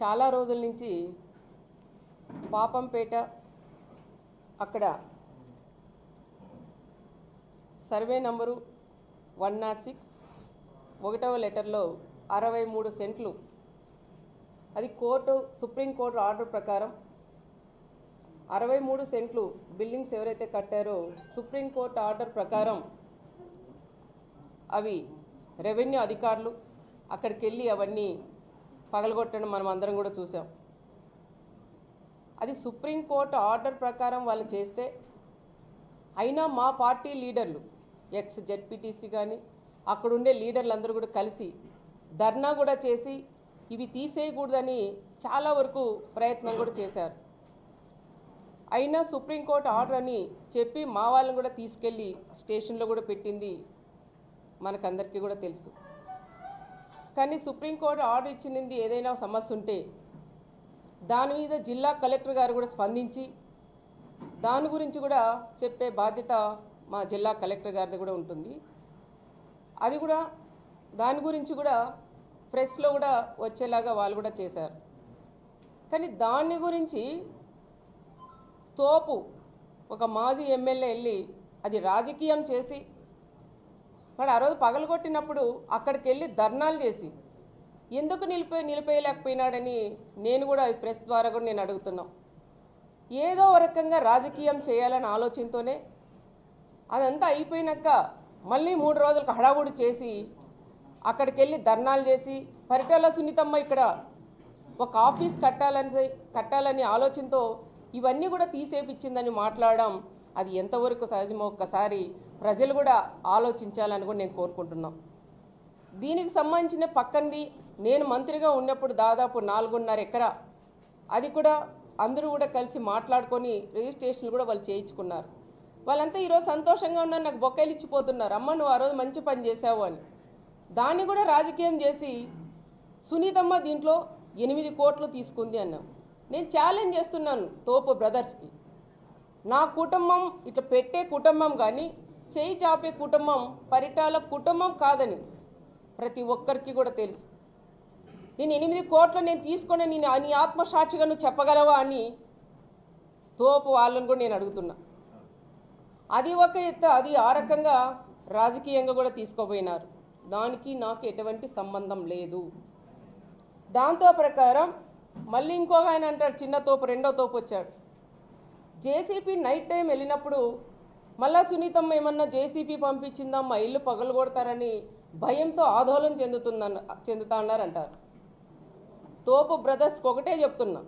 చాలా రోజుల నుంచి పాపంపేట అక్కడ survey number one nought six ఒకటవ లెటర్లో అరవై మూడు సెంట్లు. అది కోర్టు సుప్రీంకోర్టు ఆర్డర్ ప్రకారం అరవై మూడు సెంట్లు బిల్డింగ్స్ ఎవరైతే కట్టారో సుప్రీంకోర్టు ఆర్డర్ ప్రకారం అవి రెవెన్యూ అధికారులు అక్కడికి వెళ్ళి అవన్నీ పగలగొట్టడం మనం అందరం కూడా చూసాం. అది సుప్రీంకోర్టు ఆర్డర్ ప్రకారం వాళ్ళు చేస్తే అయినా మా పార్టీ లీడర్లు ఎక్స్ జెడ్పీటీసీ కానీ అక్కడుండే లీడర్లు అందరూ కూడా కలిసి ధర్నా కూడా చేసి ఇవి తీసేయకూడదని చాలా వరకు ప్రయత్నం కూడా చేశారు. అయినా సుప్రీంకోర్టు ఆర్డర్ అని చెప్పి మా వాళ్ళని కూడా తీసుకెళ్ళి స్టేషన్లో కూడా పెట్టింది మనకందరికీ కూడా తెలుసు. కానీ సుప్రీంకోర్టు ఆర్డర్ ఇచ్చింది ఏదైనా సమస్య ఉంటే దాని మీద జిల్లా కలెక్టర్ గారు కూడా స్పందించి దాని గురించి కూడా చెప్పే బాధ్యత మా జిల్లా కలెక్టర్ గారిది కూడా ఉంటుంది. అది కూడా దాని గురించి కూడా ప్రెస్లో కూడా వచ్చేలాగా వాళ్ళు కూడా చేశారు. కానీ దాని గురించి తోపు ఒక మాజీ ఎమ్మెల్యే వెళ్ళి అది రాజకీయం చేసి మరి ఆ రోజు పగలగొట్టినప్పుడు అక్కడికి వెళ్ళి ధర్నాలు చేసి ఎందుకు నిలిపే నిలిపేయలేకపోయినాడని నేను కూడా ఈ ప్రెస్ ద్వారా కూడా నేను అడుగుతున్నాం. ఏదో ఒక రకంగా రాజకీయం చేయాలనే ఆలోచనతోనే అదంతా అయిపోయినాక మళ్ళీ మూడు రోజులకు హడావుడి చేసి అక్కడికి వెళ్ళి ధర్నాలు చేసి పరిటాల సునీతమ్మ ఇక్కడ ఒక ఆఫీస్ కట్టాలని కట్టాలని ఆలోచనతో ఇవన్నీ కూడా తీసేపిచ్చిందని మాట్లాడడం అది ఎంతవరకు సహజమో ఒక్కసారి ప్రజలు కూడా ఆలోచించాలని కూడా నేను కోరుకుంటున్నాం. దీనికి సంబంధించిన పక్కనది నేను మంత్రిగా ఉన్నప్పుడు దాదాపు నాలుగున్నర ఎకరా. అది కూడా అందరూ కూడా కలిసి మాట్లాడుకొని రిజిస్ట్రేషన్లు కూడా వాళ్ళు చేయించుకున్నారు. వాళ్ళంతా ఈరోజు సంతోషంగా ఉన్నారు నాకు బొక్కలు ఇచ్చిపోతున్నారు. అమ్మ నువ్వు ఆ రోజు మంచి పని చేసావు అని. దాన్ని కూడా రాజకీయం చేసి సునీతమ్మ దీంట్లో ఎనిమిది కోట్లు తీసుకుంది అన్నాం. నేను ఛాలెంజ్ చేస్తున్నాను తోపు బ్రదర్స్కి నా కుటుంబం ఇట్లా పెట్టే కుటుంబం కానీ చేయి చాపే కుటుంబం పరిటాల కుటుంబం కాదని ప్రతి ఒక్కరికి కూడా తెలుసు. నేను ఎనిమిది కోట్లు నేను తీసుకొని నేను నీ ఆత్మసాక్షిగా నువ్వు చెప్పగలవా అని తోపు వాళ్ళని కూడా నేను అడుగుతున్నా. అది ఒక ఎత్త అది ఆ రకంగా రాజకీయంగా కూడా తీసుకోపోయినారు దానికి నాకు ఎటువంటి సంబంధం లేదు. దాంతో ప్రకారం మళ్ళీ ఇంకొక ఆయన అంటాడు చిన్న తోపు రెండో తోపు వచ్చాడు. జేసీపీ నైట్ టైం వెళ్ళినప్పుడు మళ్ళా సునీతమ్మ ఏమన్నా జేసీపీ పంపించిందా మా ఇల్లు పగలు కొడతారని భయంతో ఆందోళన చెందుతుందన్న చెందుతా ఉన్నారంటారు తోపు బ్రదర్స్కి ఒకటే చెప్తున్నా.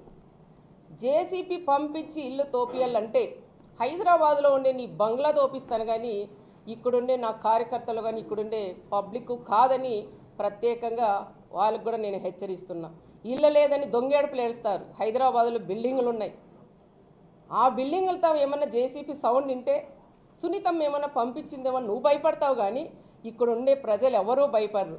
జేసీపీ పంపించి ఇల్లు తోపియాలంటే హైదరాబాద్లో ఉండే నీ బంగ్లా తోపిస్తాను కానీ ఇక్కడుండే నా కార్యకర్తలు కానీ ఇక్కడుండే పబ్లిక్ కాదని ప్రత్యేకంగా వాళ్ళకు కూడా నేను హెచ్చరిస్తున్నా. ఇల్లు లేదని దొంగేడుపులు ఏడుస్తారు. హైదరాబాద్లో బిల్డింగులు ఉన్నాయి ఆ బిల్డింగులతో ఏమన్నా జేసీపీ సౌండ్ వింటే సునీతం ఏమన్నా పంపించిందేమో నువ్వు భయపడతావు కానీ ఇక్కడ ఉండే ప్రజలు ఎవరూ భయపడరు.